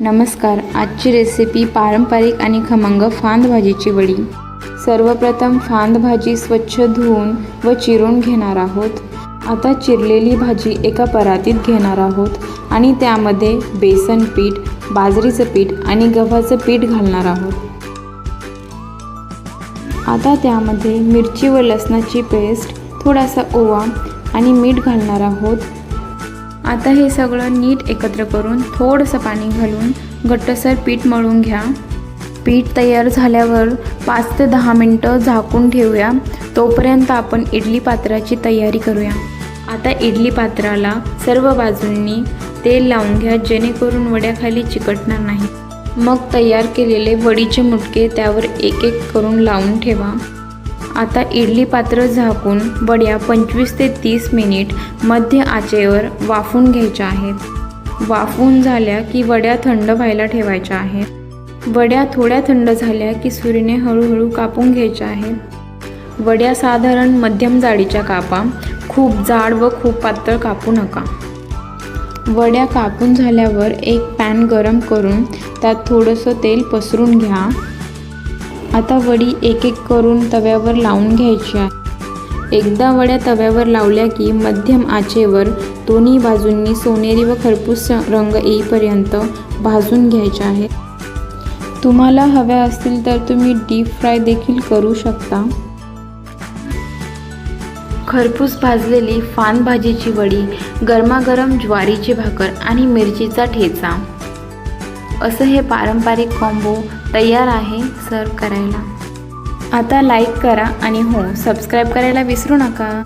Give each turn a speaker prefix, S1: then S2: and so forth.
S1: नमस्कार आजची रेसिपी पारंपरिक आणि खमंग फांद भाजीची वडी. सर्वप्रथम फांद भाजी स्वच्छ धुवून व चिरून घेणार आहोत. आता चिरलेली भाजी एका परातीत घेणार आहोत आणि त्यामध्ये बेसन पीठ बाजरीचं पीठ आणि गव्हाचं पीठ घालणार आहोत. आता त्यामध्ये मिरची व लसणाची पेस्ट थोडासा ओवा आणि मीठ घालणार आहोत. आता हे सगळं नीट एकत्र करून थोडंसं पाणी घालून घट्टसर पीठ मळून घ्या. पीठ तयार झाल्यावर पाच ते दहा मिनटं झाकून ठेवूया. तोपर्यंत आपण इडली पात्राची तयारी करूया. आता इडली पात्राला सर्व बाजूंनी तेल लावून घ्या जेणेकरून वड्याखाली चिकटणार नाही. मग तयार केलेले वडीचे मुटके त्यावर एक एक करून लावून ठेवा. आता इडली पात्र झाकून वड्या पंचवीस ते तीस मिनिट मध्य आचेवर वाफून घ्यायच्या आहेत. वाफून झाल्या की वड्या थंड व्हायला ठेवायच्या आहेत. वड्या थोड्या थंड झाल्या की सुरीने हळूहळू कापून घ्यायच्या आहेत. वड्या साधारण मध्यम जाडीच्या कापा. खूप जाड व खूप पातळ कापू नका. वड्या कापून झाल्यावर एक पॅन गरम करून त्यात थोडंसं तेल पसरून घ्या. आता वडी एक एक करून तव्यावर लावून घ्यायची आहे. एकदा वड्या तव्यावर लावल्या की मध्यम आचेवर दोन्ही बाजूंनी सोनेरी व खरपूस रंग येईपर्यंत भाजून घ्यायचे आहेत तुम्हाला हव्या असतील तर तुम्ही डीप फ्राय देखील करू शकता. खरपूस भाजलेली फान भाजीची वडी गरमागरम ज्वारीची भाकर आणि मिरचीचा ठेचा. असं हे पारंपरिक कॉम्बो तयार आहे सर्व करायला. आता लाईक करा आणि हो सबस्क्राईब करायला विसरू नका.